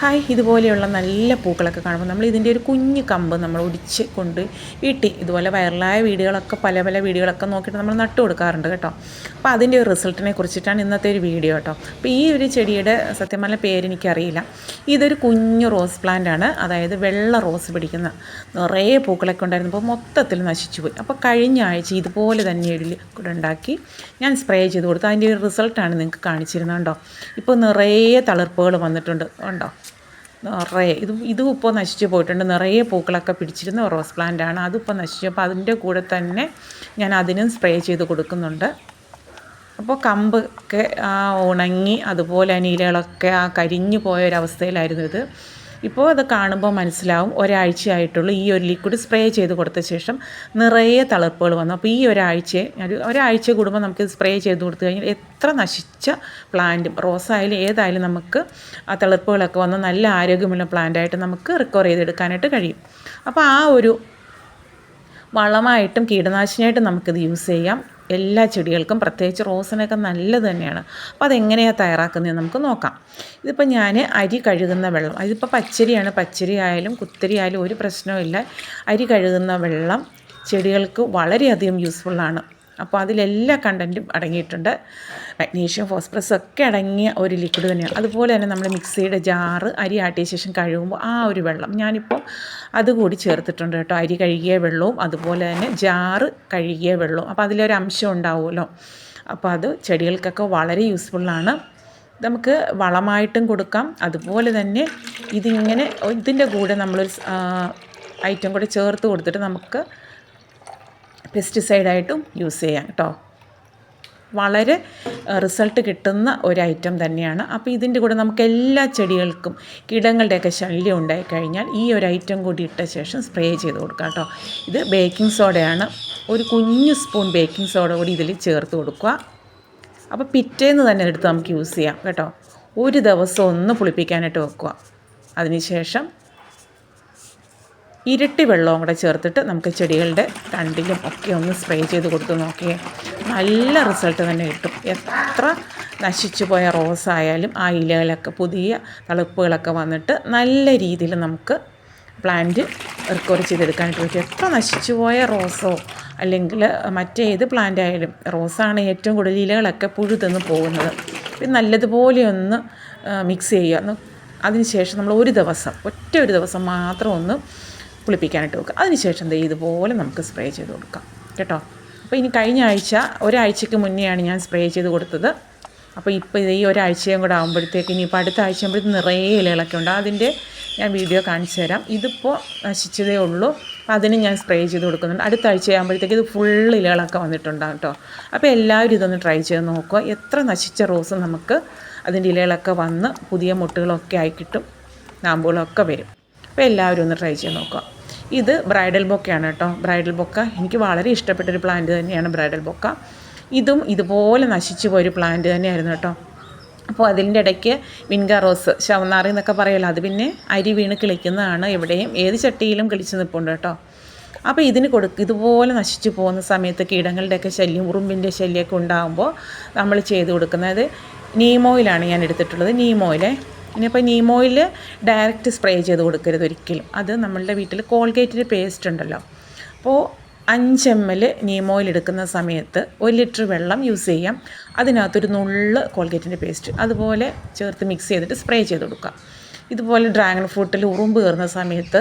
Hi ഇതുപോലെയുള്ള നല്ല പൂക്കളൊക്കെ കാണുമ്പോൾ നമ്മൾ ഇതിന്റെ ഒരു കുഞ്ഞു കമ്പ് നമ്മൾ ഒടിച്ച് കൊണ്ട് വീട്ടിൽ ഇതുപോലെ വൈറലായ വീഡിയോകളൊക്കെ പല പല വീഡിയോകളൊക്കെ നോക്കിയിട്ട് നമ്മൾ നട്ടു കൊടുക്കാറുണ്ട് കേട്ടോ. അപ്പോൾ അതിന്റെ ഒരു റിസൾട്ടിനെ കുറിച്ചിട്ടാണ് ഇന്നത്തെ ഒരു വീഡിയോ കേട്ടോ. അപ്പോൾ ഈ ഒരു ചെടിയുടെ സത്യം പറഞ്ഞ പേരെനിക്കറിയില്ല. ഇതൊരു കുഞ്ഞു റോസ് പ്ലാന്റ് ആണ്. അതായത് വെള്ള റോസ് പിടിക്കുന്ന നിറയെ പൂക്കളൊക്കെ ഉണ്ടായിരുന്നു. അപ്പോൾ മൊത്തത്തിൽ നശിച്ചു പോയി. അപ്പോൾ കഴിഞ്ഞ ആഴ്ച ഇതുപോലെ തന്നെ ഒരു കൂടെ ഉണ്ടാക്കി ഞാൻ സ്പ്രേ ചെയ്ത് കൊടുത്തു. അതിന്റെ ഒരു റിസൾട്ടാണ് നിങ്ങൾക്ക് കാണിച്ചിരുന്നത് കേട്ടോ ഇപ്പോൾ നിറയെ തളിർപ്പുകൾ വന്നിട്ടുണ്ട് ഉണ്ടോ നിറയെ. ഇത് ഇതും ഇപ്പോൾ നശിച്ചു പോയിട്ടുണ്ട്. നിറയെ പൂക്കളൊക്കെ പിടിച്ചിരുന്ന റോസ് പ്ലാന്റ് ആണ്. അതിപ്പോൾ നശിച്ചു. അപ്പോൾ അതിന്റെ കൂടെ തന്നെ ഞാൻ അതിനും സ്പ്രേ ചെയ്ത് കൊടുക്കുന്നുണ്ട്. അപ്പോൾ കമ്പ് ഒക്കെ ആ ഉണങ്ങി അതുപോലെ തന്നെ ഇലകളൊക്കെ ആ കരിഞ്ഞു പോയ ഒരവസ്ഥയിലായിരുന്നു ഇത്. ഇപ്പോൾ അത് കാണുമ്പോൾ മനസ്സിലാവും ഒരാഴ്ചയായിട്ടുള്ളൂ ഈ ഒരു ലിക്വിഡ് സ്പ്രേ ചെയ്ത് കൊടുത്ത ശേഷം നിറയെ തളിർപ്പുകൾ വന്നു. അപ്പോൾ ഈ ഒരാഴ്ച ഒരു ഒരാഴ്ച കൂടുമ്പോൾ നമുക്ക് സ്പ്രേ ചെയ്ത് കൊടുത്തു കഴിഞ്ഞാൽ എത്ര നശിച്ച പ്ലാന്റും റോസായാലും ഏതായാലും നമുക്ക് ആ തളിർപ്പുകളൊക്കെ വന്ന് നല്ല ആരോഗ്യമുള്ള പ്ലാന്റായിട്ട് നമുക്ക് റിക്കവർ ചെയ്തെടുക്കാനായിട്ട് കഴിയും. അപ്പോൾ ആ ഒരു വളമായിട്ടും കീടനാശിനിയായിട്ടും നമുക്കിത് യൂസ് ചെയ്യാം. എല്ലാ ചെടികൾക്കും പ്രത്യേകിച്ച് റോസിനൊക്കെ നല്ലത് തന്നെയാണ്. അപ്പോൾ അതെങ്ങനെയാണ് തയ്യാറാക്കുന്നത് നമുക്ക് നോക്കാം. ഇതിപ്പോൾ ഞാൻ അരി കഴുകുന്ന വെള്ളം അതിപ്പോൾ പച്ചരിയാണ്. പച്ചരി ആയാലും കുത്തരി ആയാലും ഒരു പ്രശ്നവുമില്ല അരി കഴുകുന്ന വെള്ളം ചെടികൾക്ക് വളരെയധികം യൂസ്ഫുള്ളാണ് അപ്പോൾ അതിലെല്ലാ കണ്ടന്റും അടങ്ങിയിട്ടുണ്ട്. മഗ്നീഷ്യം ഫോസ്ഫറസ് ഒക്കെ അടങ്ങിയ ഒരു ലിക്വിഡ് തന്നെയാണ്. അതുപോലെ തന്നെ നമ്മൾ മിക്സിയുടെ ജാറ് അരി ആട്ടിയ ശേഷം കഴുകുമ്പോൾ ആ ഒരു വെള്ളം ഞാനിപ്പോൾ അതുകൂടി ചേർത്തിട്ടുണ്ട് കേട്ടോ. അരി കഴുകിയ വെള്ളവും അതുപോലെ തന്നെ ജാറ് കഴുകിയ വെള്ളവും. അപ്പോൾ അതിലൊരു അംശം ഉണ്ടാവുമല്ലോ. അപ്പോൾ അത് ചെടികൾക്കൊക്കെ വളരെ യൂസ്ഫുള്ളാണ് നമുക്ക് വളമായിട്ടും കൊടുക്കാം. അതുപോലെ തന്നെ ഇതിങ്ങനെ ഇതിന്റെ കൂടെ നമ്മളൊരു ഐറ്റം കൂടെ ചേർത്ത് കൊടുത്തിട്ട് നമുക്ക് പെസ്റ്റിസൈഡായിട്ടും യൂസ് ചെയ്യാം കേട്ടോ വളരെ റിസൾട്ട് കിട്ടുന്ന ഒരു ഐറ്റം തന്നെയാണ്. അപ്പോൾ ഇതിന്റെ കൂടെ നമുക്ക് എല്ലാ ചെടികൾക്കും കീടങ്ങളുടെയൊക്കെ ശല്യം ഉണ്ടായിക്കഴിഞ്ഞാൽ ഈ ഒരു ഐറ്റം കൂടി ഇട്ട ശേഷം സ്പ്രേ ചെയ്ത് കൊടുക്കാം കേട്ടോ ഇത് ബേക്കിംഗ് സോഡയാണ് ഒരു കുഞ്ഞു സ്പൂൺ ബേക്കിംഗ് സോഡ കൂടി ഇതിൽ ചേർത്ത് കൊടുക്കുക. അപ്പോൾ പിറ്റേന്ന് തന്നെ എടുത്ത് നമുക്ക് യൂസ് ചെയ്യാം കേട്ടോ. ഒരു ദിവസം ഒന്ന് പുളിപ്പിക്കാനായിട്ട് വെക്കുക. അതിനുശേഷം ഇരട്ടി വെള്ളവും കൂടെ ചേർത്തിട്ട് നമുക്ക് ചെടികളുടെ തണ്ടിലും ഒക്കെ ഒന്ന് സ്പ്രേ ചെയ്ത് കൊടുത്ത് നോക്കിയേ. നല്ല റിസൾട്ട് തന്നെ കിട്ടും. എത്ര നശിച്ചു പോയ റോസ് ആയാലും ആ ഇലകളൊക്കെ പുതിയ തളിപ്പുകളൊക്കെ വന്നിട്ട് നല്ല രീതിയിൽ നമുക്ക് പ്ലാന്റ് റിക്കവർ ചെയ്തെടുക്കാനായിട്ട് പറ്റും. എത്ര നശിച്ചു പോയ റോസോ അല്ലെങ്കിൽ മറ്റേത് പ്ലാന്റ് ആയാലും റോസാണ് ഏറ്റവും കൂടുതൽ ഇലകളൊക്കെ പുഴുതെന്ന് പോകുന്നത്. പിന്നെ നല്ലതുപോലെ ഒന്ന് മിക്സ് ചെയ്യുക. അതിനുശേഷം നമ്മൾ ഒരു ദിവസം ഒറ്റ ഒരു ദിവസം മാത്രം ഒന്ന് പുളിപ്പിക്കാനായിട്ട് വെക്കുക. അതിനുശേഷം ദേ ഇതുപോലെ നമുക്ക് സ്പ്രേ ചെയ്ത് കൊടുക്കാം. കേട്ടോ? അപ്പോൾ ഇനി കഴിഞ്ഞ ആഴ്ച ഒരാഴ്ചയ്ക്ക് മുന്നെയാണ് ഞാൻ സ്പ്രേ ചെയ്ത് കൊടുത്തത്. അപ്പോൾ ഇപ്പോൾ ഈ ഒരാഴ്ചയും കൂടെ ആകുമ്പോഴത്തേക്ക് ഇനിയിപ്പോൾ അടുത്ത ആഴ്ച ആകുമ്പോഴത്തേക്ക് നിറയെ ഇലകളൊക്കെ ഉണ്ട്. അതിന്റെ ഞാൻ വീഡിയോ കാണിച്ചു തരാം. ഇതിപ്പോൾ നശിച്ചതേ ഉള്ളൂ. അതിന് ഞാൻ സ്പ്രേ ചെയ്ത് കൊടുക്കുന്നുണ്ട്. അടുത്ത ആഴ്ച ആകുമ്പോഴത്തേക്ക് ഇത് ഫുൾ ഇലകളൊക്കെ വന്നിട്ടുണ്ടാകും കേട്ടോ. അപ്പോൾ എല്ലാവരും ഇതൊന്ന് ട്രൈ ചെയ്ത് നോക്കുക. എത്ര നശിച്ച റോസ് നമുക്ക് അതിന്റെ ഇലകളൊക്കെ വന്ന് പുതിയ മുട്ടുകളൊക്കെ ആയി കിട്ടും. നാമ്പുകളൊക്കെ വരും. അപ്പോൾ എല്ലാവരും ഒന്ന് ട്രൈ ചെയ്ത് നോക്കുക. ഇത് ബ്രൈഡൽ ബൊക്കയാണ് കേട്ടോ. Bridal bouquet. എനിക്ക് വളരെ ഇഷ്ടപ്പെട്ടൊരു പ്ലാന്റ് തന്നെയാണ് ബ്രൈഡൽ ബൊക്ക. ഇതും ഇതുപോലെ നശിച്ചു പോയൊരു പ്ലാന്റ് തന്നെയായിരുന്നു കേട്ടോ. അപ്പോൾ അതിന്റെ ഇടയ്ക്ക് വിൻഗ റോസ് ശവനാറി എന്നൊക്കെ പറയുമല്ലോ അത് പിന്നെ അരി വീണ് കിളിക്കുന്നതാണ് എവിടെയും ഏത് ചട്ടിയിലും കിളിച്ച് നിൽപ്പുണ്ട് കേട്ടോ. അപ്പോൾ ഇതിന് കൊടുക്കുക ഇതുപോലെ നശിച്ചു പോകുന്ന സമയത്ത് കീടങ്ങളുടെയൊക്കെ ശല്യം ഉറുമ്പിന്റെ ശല്യമൊക്കെ ഉണ്ടാകുമ്പോൾ നമ്മൾ ചെയ്ത് കൊടുക്കുന്നത് നീമോയിലാണ് ഞാൻ എടുത്തിട്ടുള്ളത്. നീമോയിലെ ഇനിയിപ്പോൾ നീം ഓയിൽ ഡയറക്റ്റ് സ്പ്രേ ചെയ്ത് കൊടുക്കരുത് ഒരിക്കലും. അത് നമ്മളുടെ വീട്ടിൽ കോൾഗേറ്റിന്റെ പേസ്റ്റ് ഉണ്ടല്ലോ. അപ്പോൾ അഞ്ച് എം എൽ നീം ഓയിൽ എടുക്കുന്ന സമയത്ത് ഒരു ലിറ്റർ വെള്ളം യൂസ് ചെയ്യാം. അതിനകത്തൊരു നുള്ള് കോൾഗേറ്റിന്റെ പേസ്റ്റ് അതുപോലെ ചേർത്ത് മിക്സ് ചെയ്തിട്ട് സ്പ്രേ ചെയ്ത് കൊടുക്കുക. ഇതുപോലെ ഡ്രാഗൺ ഫ്രൂട്ടിൽ ഉറുമ്പ് കയറുന്ന സമയത്ത്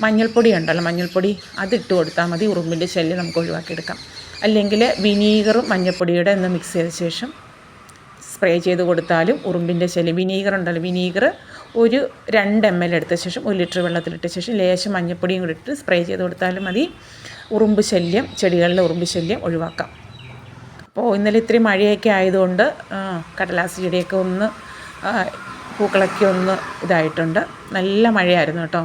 മഞ്ഞൾപ്പൊടി ഉണ്ടല്ലോ മഞ്ഞൾപ്പൊടി അതിട്ട് കൊടുത്താൽ മതി. ഉറുമ്പിന്റെ ശല്യം നമുക്ക് ഒഴിവാക്കിയെടുക്കാം. അല്ലെങ്കിൽ വിനീഗറും മഞ്ഞൾപ്പൊടിയുടെ ഒന്ന് മിക്സ് ചെയ്ത ശേഷം സ്പ്രേ ചെയ്ത് കൊടുത്താലും ഉറുമ്പിന്റെ ശല്യം വിനീഗർ ഉണ്ടല്ലോ വിനീഗർ ഒരു രണ്ട് എം എൽ എടുത്ത ശേഷം ഒരു ലിറ്റർ വെള്ളത്തിലിട്ട ശേഷം ലേശം മഞ്ഞപ്പൊടിയും കൂടി ഇട്ട് സ്പ്രേ ചെയ്ത് കൊടുത്താലും മതി. ഉറുമ്പ് ശല്യം ചെടികളിലെ ഉറുമ്പ് ശല്യം ഒഴിവാക്കാം. അപ്പോൾ ഇന്നലെ ഇത്തിരി മഴയൊക്കെ ആയതുകൊണ്ട് കടലാസ് ചെടിയൊക്കെ ഒന്ന് പൂക്കളൊക്കെ ഒന്ന് ഇതായിട്ടുണ്ട്. നല്ല മഴയായിരുന്നു കേട്ടോ.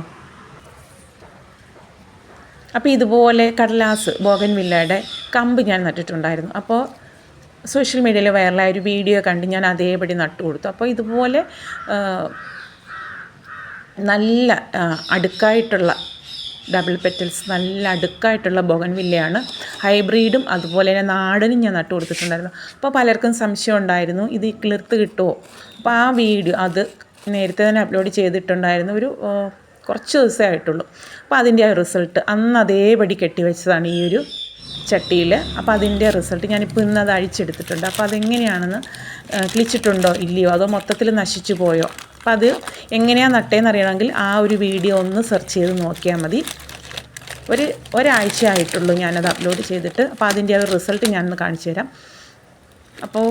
അപ്പോൾ ഇതുപോലെ കടലാസ് ബോഗൻവില്ലയുടെ കമ്പ് ഞാൻ നട്ടിട്ടുണ്ടായിരുന്നു. അപ്പോൾ സോഷ്യൽ മീഡിയയിൽ വൈറലായ ഒരു വീഡിയോ കണ്ട് ഞാൻ അതേപടി നട്ടു കൊടുത്തു അപ്പോൾ ഇതുപോലെ നല്ല അടുക്കായിട്ടുള്ള ഡബിൾ പെറ്റൽസ് നല്ല അടുക്കായിട്ടുള്ള ബൊഗൻവില്ലയാണ് ഹൈബ്രിഡും അതുപോലെ തന്നെ നാടനും ഞാൻ നട്ടു കൊടുത്തിട്ടുണ്ടായിരുന്നു. അപ്പോൾ പലർക്കും സംശയം ഉണ്ടായിരുന്നു ഇത് കിളിർത്ത് കിട്ടുമോ അപ്പോൾ ആ വീഡിയോ അത് നേരത്തെ തന്നെ അപ്ലോഡ് ചെയ്തിട്ടുണ്ടായിരുന്നു ഒരു കുറച്ച് ദിവസമേ ആയിട്ടുള്ളൂ. അപ്പോൾ അതിന്റെ ആ റിസൾട്ട് അന്ന് അതേപടി കെട്ടിവെച്ചതാണ് ഈ ഒരു ചട്ടിയിൽ. അപ്പോൾ അതിന്റെ റിസൾട്ട് ഞാനിപ്പോൾ ഇന്ന് അത് അഴിച്ചെടുത്തിട്ടുണ്ട്. അപ്പോൾ അതെങ്ങനെയാണെന്ന് കിളിച്ചിട്ടുണ്ടോ ഇല്ലയോ? അതോ മൊത്തത്തിൽ നശിച്ചു പോയോ? അപ്പോൾ അത് എങ്ങനെയാണ് നട്ടേന്ന് അറിയണമെങ്കിൽ ആ ഒരു വീഡിയോ ഒന്ന് സെർച്ച് ചെയ്ത് നോക്കിയാൽ മതി. ഒരു ഒരാഴ്ച ആയിട്ടുള്ളൂ ഞാനത് അപ്ലോഡ് ചെയ്തിട്ട്. അപ്പോൾ അതിന്റെ ആ റിസൾട്ട് ഞാനൊന്ന് കാണിച്ചു തരാം. അപ്പോൾ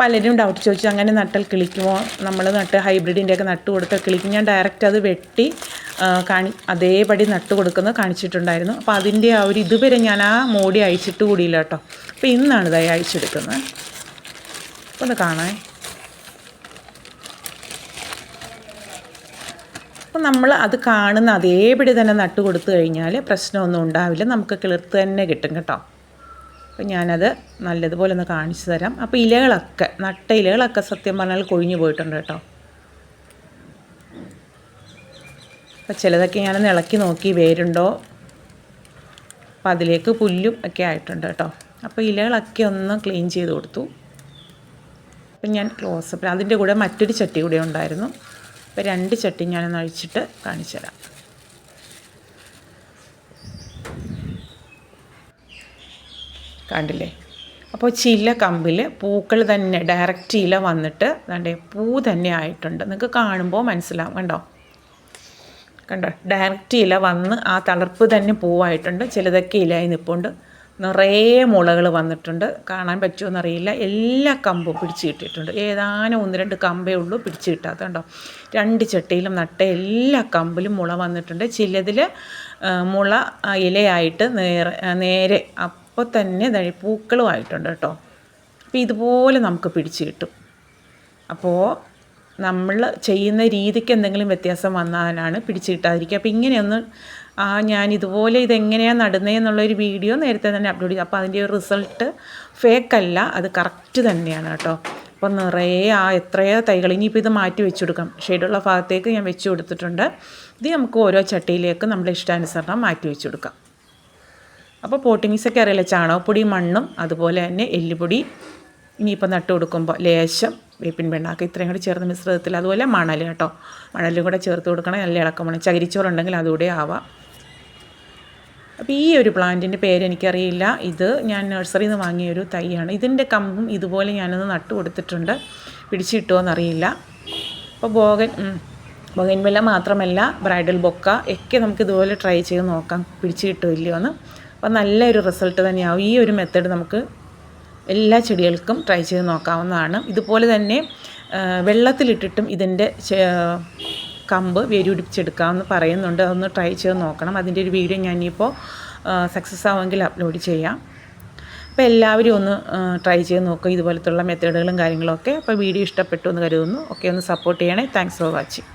പലരും ഡൗട്ട് ചോദിച്ചു. അങ്ങനെ നട്ടാൽ കിളിക്കുമോ? നമ്മൾ നട്ട് ഹൈബ്രിഡിന്റെ ഒക്കെ നട്ട് കൊടുത്താൽ കിളിക്കും ഞാൻ ഡയറക്റ്റ് അത് വെട്ടി കാണി അതേപടി നട്ട് കൊടുക്കുന്നത് കാണിച്ചിട്ടുണ്ടായിരുന്നു. അപ്പോൾ അതിന്റെ ആ ഒരു ഇതുവരെ ഞാൻ ആ മോടി അയച്ചിട്ട് കൂടിയില്ല കേട്ടോ. അപ്പോൾ ഇന്നാണ് ഇതായി അയച്ചെടുക്കുന്നത് ഒന്ന് കാണാൻ. അപ്പം നമ്മൾ അത് കാണുന്ന അതേപടി തന്നെ നട്ട് കൊടുത്തു കഴിഞ്ഞാൽ പ്രശ്നമൊന്നും ഉണ്ടാവില്ല. നമുക്ക് കിളിർത്ത് തന്നെ കിട്ടും കേട്ടോ. അപ്പോൾ ഞാനത് നല്ലതുപോലെ ഒന്ന് കാണിച്ചു തരാം. അപ്പോൾ ഇലകളൊക്കെ നട്ട ഇലകളൊക്കെ സത്യം പറഞ്ഞാൽ കൊഴിഞ്ഞു പോയിട്ടുണ്ട് കേട്ടോ. അപ്പോൾ ചിലതൊക്കെ ഞാനൊന്ന് ഇളക്കി നോക്കി വേരുണ്ടോ? അപ്പോൾ അതിലേക്ക് പുല്ലും ഒക്കെ ആയിട്ടുണ്ട് കേട്ടോ. അപ്പോൾ ഇലകളൊക്കെ ഒന്ന് ക്ലീൻ ചെയ്ത് കൊടുത്തു. അപ്പം ഞാൻ ക്ലോസപ്പ് അതിന്റെ കൂടെ മറ്റൊരു ചട്ടി കൂടെ ഉണ്ടായിരുന്നു. അപ്പോൾ രണ്ട് ചട്ടി ഞാനൊന്ന് അഴിച്ചിട്ട് കാണിച്ചു തരാം. കണ്ടില്ലേ? അപ്പോൾ ചില കമ്പിൽ പൂക്കൾ തന്നെ ഡയറക്റ്റ് ഇല വന്നിട്ട് കണ്ടേ പൂ തന്നെ ആയിട്ടുണ്ട്. നിങ്ങൾക്ക് കാണുമ്പോൾ മനസ്സിലാവും കണ്ടോ? കണ്ടോ? ഡയറക്റ്റ് ഇല വന്ന് ആ തളർപ്പ് തന്നെ പൂവായിട്ടുണ്ട്. ചിലതൊക്കെ ഇലയായി നിൽപ്പുണ്ട് നിറയെ മുളകൾ വന്നിട്ടുണ്ട്. കാണാൻ പറ്റുമോ എന്നറിയില്ല എല്ലാ കമ്പും പിടിച്ച് കിട്ടിയിട്ടുണ്ട്. ഏതാനും ഒന്ന് രണ്ട് കമ്പേ ഉള്ളൂ പിടിച്ച് കിട്ടാത്ത കണ്ടോ? രണ്ട് ചട്ടിയിലും നട്ട എല്ലാ കമ്പിലും മുള വന്നിട്ടുണ്ട്. ചിലതിൽ മുള ഇലയായിട്ട് നേരെ നേരെ അപ്പോൾ തന്നെ ദഴിപ്പൂക്കളുമായിട്ടുണ്ട് കേട്ടോ. അപ്പോൾ ഇതുപോലെ നമുക്ക് പിടിച്ച് കിട്ടും. അപ്പോൾ നമ്മൾ ചെയ്യുന്ന രീതിക്ക് എന്തെങ്കിലും വ്യത്യാസം വന്നാലാണ് പിടിച്ച് കിട്ടാതിരിക്കുക. അപ്പോൾ ഇങ്ങനെയൊന്ന് ആ ഞാൻ ഇതുപോലെ ഇതെങ്ങനെയാണ് നടുന്നത് എന്നുള്ളൊരു വീഡിയോ നേരത്തെ തന്നെ അപ്ലോഡ് ചെയ്തു. അപ്പോൾ അതിന്റെ ഒരു റിസൾട്ട് ഫേക്കല്ല അത് കറക്റ്റ് തന്നെയാണ് കേട്ടോ. അപ്പോൾ നിറയെ ആ എത്രയോ തൈകൾ. ഇനിയിപ്പോൾ ഇത് മാറ്റി വെച്ച് കൊടുക്കാം. ഷെയ്ഡുള്ള ഭാഗത്തേക്ക് ഞാൻ വെച്ച് കൊടുത്തിട്ടുണ്ട്. ഇത് നമുക്ക് ഓരോ ചട്ടിയിലേക്ക് നമ്മുടെ ഇഷ്ടാനുസരണം മാറ്റി വെച്ച് കൊടുക്കാം. അപ്പോൾ പോട്ടി മിക്സൊക്കെ അറിയില്ല? ചാണകപ്പൊടി മണ്ണും അതുപോലെ തന്നെ എല്ലുപൊടി. ഇനിയിപ്പോൾ നട്ട് കൊടുക്കുമ്പോൾ ലേശം വേപ്പിൻ പിണ്ണാക്ക് ഇത്രയും കൂടി ചേർന്ന് മിശ്രിതത്തിൽ. അതുപോലെ മണൽ കേട്ടോ. മണലും കൂടെ ചേർത്ത് കൊടുക്കണം നല്ല ഇളക്കം വേണം ചകിരിച്ചോറുണ്ടെങ്കിൽ അതുകൂടെ ആവാം. അപ്പോൾ ഈ ഒരു പ്ലാന്റിന്റെ പേര് എനിക്കറിയില്ല. ഇത് ഞാൻ നഴ്സറിയിൽ നിന്ന് വാങ്ങിയ ഒരു തൈയാണ്. ഇതിന്റെ കമ്പും ഇതുപോലെ ഞാനൊന്ന് നട്ട് കൊടുത്തിട്ടുണ്ട്. പിടിച്ചിട്ടോന്നറിയില്ല അപ്പോൾ ബോഗൻ ബോഗൻ വില മാത്രമല്ല ബ്രൈഡൽ ബൊക്ക ഒക്കെ നമുക്ക് ഇതുപോലെ ട്രൈ ചെയ്ത് നോക്കാം. പിടിച്ചു കിട്ടുമോ ഇല്ലയോ എന്ന് അപ്പോൾ നല്ലൊരു റിസൾട്ട് തന്നെയാവും. ഈ ഒരു മെത്തേഡ് നമുക്ക് എല്ലാ ചെടികൾക്കും ട്രൈ ചെയ്ത് നോക്കാവുന്നതാണ്. ഇതുപോലെ തന്നെ വെള്ളത്തിലിട്ടിട്ടും ഇതിന്റെ കമ്പ് കമ്പ് വേരുപിടിപ്പിച്ചെടുക്കാമെന്ന് പറയുന്നുണ്ട്. അതൊന്ന് ട്രൈ ചെയ്ത് നോക്കണം. അതിന്റെ ഒരു വീഡിയോ ഞാനിപ്പോൾ സക്സസ് ആവുമെങ്കിൽ അപ്ലോഡ് ചെയ്യാം. അപ്പോൾ എല്ലാവരും ഒന്ന് ട്രൈ ചെയ്ത് നോക്കുക. ഇതുപോലത്തുള്ള മെത്തേഡുകളും കാര്യങ്ങളൊക്കെ. അപ്പോൾ വീഡിയോ ഇഷ്ടപ്പെട്ടു എന്ന് കരുതുന്നു. ഒക്കെ ഒന്ന് സപ്പോർട്ട് ചെയ്യണേ. Thanks for watching